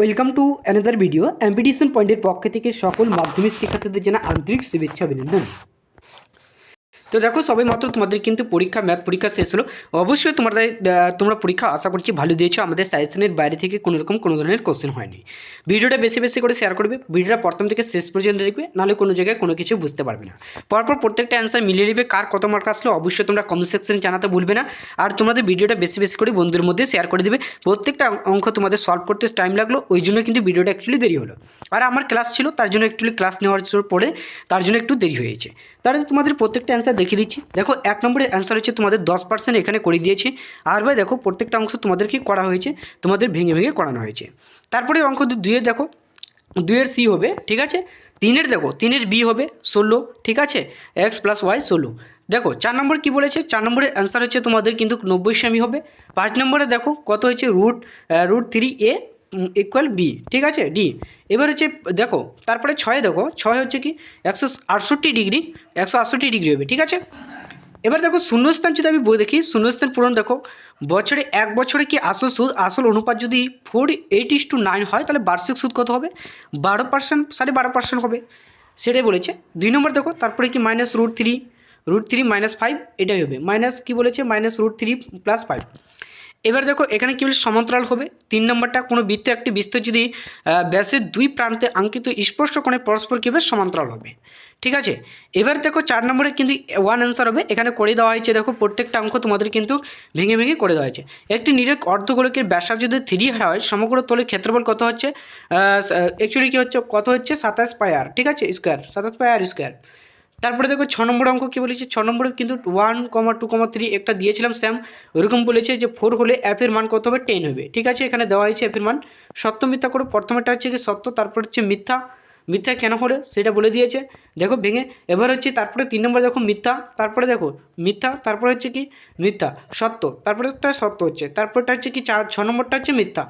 Welcome to another video অ্যাম্পিটিশন পয়েন্টের পক্ষ থেকে সকল মাধ্যমিক শিক্ষার্থীদের জন্য আন্তরিক শুভেচ্ছা অভিনন্দন। তো দেখো সবে মাত্র তোমাদের কিন্তু পরীক্ষা ম্যাথ পরীক্ষা শেষ হলো। অবশ্যই তোমাদের তোমরা পরীক্ষা আশা করছি ভালো দিয়েছ। আমাদের সাজেশনের বাইরে থেকে কোনো রকম কোনো ধরনের কোশ্চেন হয়নি। ভিডিওটা বেশি বেশি করে শেয়ার করবে। ভিডিওটা প্রথম থেকে শেষ পর্যন্ত দেখবে, নাহলে কোনো জায়গায় কোনো কিছু বুঝতে পারবে না। পরপর প্রত্যেকটা অ্যান্সার মিলিয়ে নেবে, কার কত মার্ক আসলো, অবশ্যই তোমরা কমেন্ট সেকশনে জানাতে ভুলবে না। আর তোমাদের ভিডিওটা বেশি বেশি করে বন্ধুদের মধ্যে শেয়ার করে দেবে। প্রত্যেকটা অঙ্ক তোমাদের সলভ করতে টাইম লাগল, ওই জন্য কিন্তু ভিডিওটা অ্যাকচুয়ালি দেরি হলো। আর আমার ক্লাস ছিল, তার জন্য অ্যাকচুয়ালি ক্লাস নেওয়ার পরে, তার জন্য একটু দেরি হয়েছে। তাহলে তোমাদের প্রত্যেকটা অ্যান্সার দেখিয়ে দিচ্ছি। দেখো, এক নম্বরের অ্যান্সার হচ্ছে তোমাদের দশ পার্সেন্ট এখানে করে দিয়েছে। আর ভাই দেখো, প্রত্যেকটা অংশ তোমাদেরকে করা হয়েছে, তোমাদের ভেঙে ভেঙে করানো হয়েছে। তারপরে অঙ্ক দুইয়ের দেখো, দুইয়ের সি হবে, ঠিক আছে? তিনের দেখো, তিনের বি হবে, ষোলো, ঠিক আছে? এক্স প্লাস ওয়াই ষোলো। দেখো, চার নম্বর কি বলেছে? চার নম্বরের অ্যান্সার হচ্ছে তোমাদের কিন্তু নব্বই সেমি হবে। পাঁচ নম্বরে দেখো, কত হয়েছে? Root root three A equal B ঠিক আছে? ডি এবার হচ্ছে, দেখো, তারপরে ছয় দেখো, ছয় হচ্ছে কি? একশো আটষট্টি ডিগ্রি, একশো আটষট্টি ডিগ্রি হবে, ঠিক আছে? এবার দেখো, শূন্যস্থান যদি আমি বই দেখি, শূন্যস্থান পূরণ দেখো, বছরে এক বছরে কি আসল সুদ, আসল অনুপাত যদি four eight is two nine হয়, তাহলে বার্ষিক সুদ কত হবে? বারো পার্সেন্ট সাড়ে বারো পার্সেন্ট হবে। সেটাই বলেছে। দুই নম্বর দেখো, তারপরে কি minus root three root three minus five এটাই হবে। মাইনাস কি বলেছে? Minus root three plus five এবার দেখো, এখানে কি বলে সমান্তরাল হবে? তিন নম্বরটা, কোনো বৃত্ত একটি বৃত্ত যদি ব্যাসের দুই প্রান্তে আঙ্কিত স্পর্শ কোণে পরস্পর কী হবে? সমান্তরাল হবে। ঠিক আছে? এবার দেখো, চার নম্বরে কিন্তু ওয়ান অ্যান্সার হবে। এখানে করে দেওয়া হয়েছে, দেখো, প্রত্যেকটা অঙ্ক তোমাদের কিন্তু ভেঙে ভেঙে করে দেওয়া হয়েছে। একটি নিরেট অর্ধগোলকের ব্যাসার যদি থ্রি হয়, সমগ্র তলের ক্ষেত্রফল কত হচ্ছে? অ্যাকচুয়ালি কী হচ্ছে? কত হচ্ছে? সাতাশ পাই আর ঠিক আছে? স্কোয়ার সাতাশ পাই আর স্কোয়ার তারপরে দেখো ছ নম্বর অঙ্ক কী বলেছে? ছ নম্বরে কিন্তু one comma two comma three একটা দিয়েছিলাম স্যাম ওরকম বলেছে যে ফোর হলে অ্যাপের মান কত হবে? টেন হবে। ঠিক আছে, এখানে দেওয়া হয়েছে অ্যাপের মান। সত্য মিথ্যা করে। প্রথমেটা হচ্ছে কি সত্য, তারপর হচ্ছে মিথ্যা। মিথ্যা কেন হলে? সেটা বলে দিয়েছে। দেখো, ভেঙে। এবার হচ্ছে তারপরে তিন নম্বর দেখো মিথ্যা। তারপরে দেখো মিথ্যা। তারপরে হচ্ছে কি মিথ্যা, সত্য। তারপরে সত্য হচ্ছে। তারপরটা হচ্ছে কি চার, ছ নম্বরটা হচ্ছে মিথ্যা।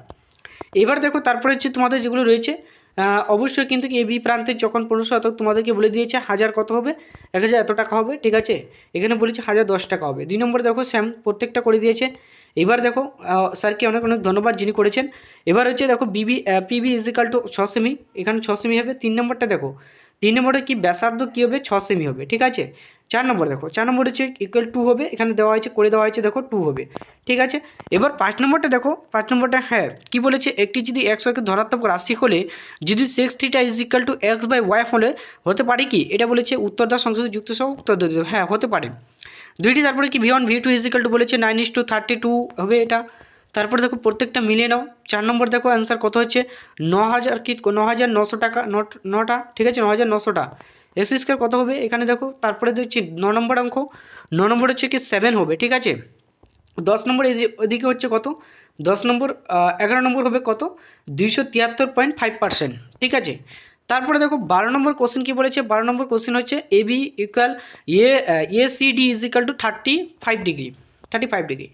এবার দেখো তারপরে হচ্ছে তোমাদের যেগুলো রয়েছে অবশ্যই কিন্তু এ বি প্রান্তে যখন পনেরোশো শতক তোমাদেরকে বলে দিয়েছে হাজার কত হবে? এক হাজার এত টাকা হবে, ঠিক আছে? এখানে বলেছে হাজার দশ টাকা হবে। দুই নম্বরে দেখো স্যাম প্রত্যেকটা করে দিয়েছে। এবার দেখো স্যারকে অনেক অনেক ধন্যবাদ যিনি করেছেন। এবার হচ্ছে দেখো B B P B is equal to ছ সেমি। এখানে ছ সেমি হবে। তিন নম্বরটা দেখো তিন নম্বরে কি ব্যাসার্ধ কী হবে? ছ সেমি হবে, ঠিক আছে? চার নম্বর দেখো, চার নম্বর হচ্ছে ইকুয়াল টু হবে, এখানে দেওয়া হয়েছে, করে দেওয়া হয়েছে, দেখো টু হবে, ঠিক আছে? এবার পাঁচ নম্বরটা দেখো, পাঁচ নম্বরটা হ্যাঁ কি বলেছে? একটি যদি একশো একে ধনাত্মক রাশি হলে, যদি সিক্স থ্রিটা is equal to x by y হলে, হতে পারে কি? এটা বলেছে উত্তরটা সংশোধিত যুক্ত সহ, উত্তর। হ্যাঁ হতে পারে। দুইটি, তারপরে কি V one V two is equal to বলেছে nine is to thirty two হবে এটা? তারপরে দেখো প্রত্যেকটা মিলিয়ে নাও। চার নম্বর দেখো অ্যান্সার কত হচ্ছে? ন হাজার কি? ন হাজার নশো টাকা, নট, নটা, ঠিক আছে? ন হাজার নশোটা এস স্কোয়ার কত হবে? এখানে দেখো, তারপরে দেখছি ন নম্বর অঙ্ক। ন নম্বর হচ্ছে কি সেভেন হবে, ঠিক আছে? দশ নম্বর এদিকে হচ্ছে কত? দশ নম্বর এগারো নম্বর হবে কত? দুইশো তিয়াত্তর পয়েন্ট ফাইভ পার্সেন্ট ঠিক আছে? তারপরে দেখো, বারো নম্বর কোশ্চেন কী বলেছে? বারো নম্বর কোশ্চেন হচ্ছে A B equal A A C D is equal to thirty five degree thirty five degree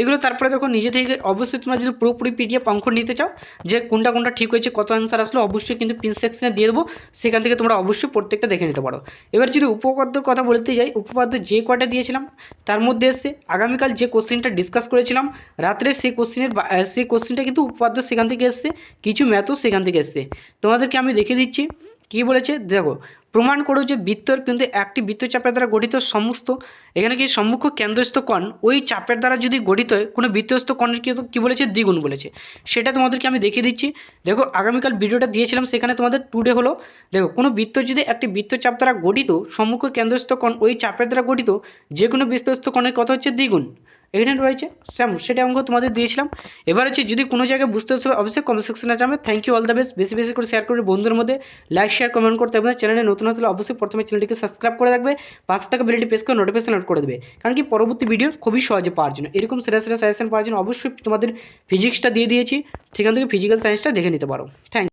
এগুলো তারপরে দেখো নিজে থেকে অবশ্যই তোমরা যদি পুরোপুরি পিডিএফ অঙ্ক নিতে চাও, যে কোনটা কোনটা ঠিক হয়েছে, কত অ্যান্সার আসলো, অবশ্যই কিন্তু পিন সেকশনে দিয়ে দেবো, সেখান থেকে তোমরা অবশ্যই প্রত্যেকটা দেখে নিতে পারো। এবার যদি উপপাদ্যর কথা বলতে যাই, উপপাদ্য যে কটা দিয়েছিলাম, তার মধ্যে এসছে, আগামীকাল যে কোশ্চেনটা ডিসকাস করেছিলাম, রাত্রে সেই কোশ্চেনের সেই কোশ্চেনটা কিন্তু উপপাদ্য সেখান থেকে এসছে, কিছু ম্যাথও সেখান থেকে এসছে। তোমাদেরকে আমি দেখিয়ে দিচ্ছি, কী বলেছে, দেখো প্রমাণ করো যে বৃত্তর কিন্তু একটি বৃত্তচাপের দ্বারা গঠিত সমস্ত, এখানে কি সম্মুখ কেন্দ্রস্থ কোণ, ওই চাপের দ্বারা যদি গঠিত হয়, কোনো বৃত্তস্থ কণের কী কী বলেছে? দ্বিগুণ বলেছে। সেটা তোমাদেরকে আমি দেখিয়ে দিচ্ছি। দেখো, আগামীকাল ভিডিওটা দিয়েছিলাম, সেখানে তোমাদের টুডে হলো, দেখো, কোনো বৃত্ত যদি একটি বৃত্তচাপ দ্বারা গঠিত, সম্মুখ কেন্দ্রস্থ কোণ ওই চাপের দ্বারা গঠিত, যে কোনো বৃত্তস্থ কণের কথা হচ্ছে দ্বিগুণ। এখানে রয়েছে। স্যাম সেটা অঙ্ক তোমাদের দিয়েছিলাম। এবার হচ্ছে যদি কোনো জায়গায় বুঝতে হচ্ছে, অবশ্যই কমেন্ট সেকশনে জানাবে। Thank you all the best বেশি বেশি করে শেয়ার করবে বন্ধুদের মধ্যে। লাইক শেয়ার কমেন্ট করতে হবে চ্যানেলে নতুন হলে অবশ্যই প্রথমে চ্যানেলটিকে সাবস্ক্রাইব করে রাখবে। পাঁচ টাকা বেলটি প্রেস করে নোটিফিকেশন নোট করে দেবে। কারণ কি পরবর্তী ভিডিও খুবই সহজে পাওয়ার জন্য। এরকম সেরা সেরা সাজেশন পাওয়ার জন্য অবশ্যই তোমাদের ফিজিক্সটা দিয়ে দিয়েছি। সেখান থেকে ফিজিক্যাল সায়েন্সটা দেখে নিতে পারো। থ্যাংক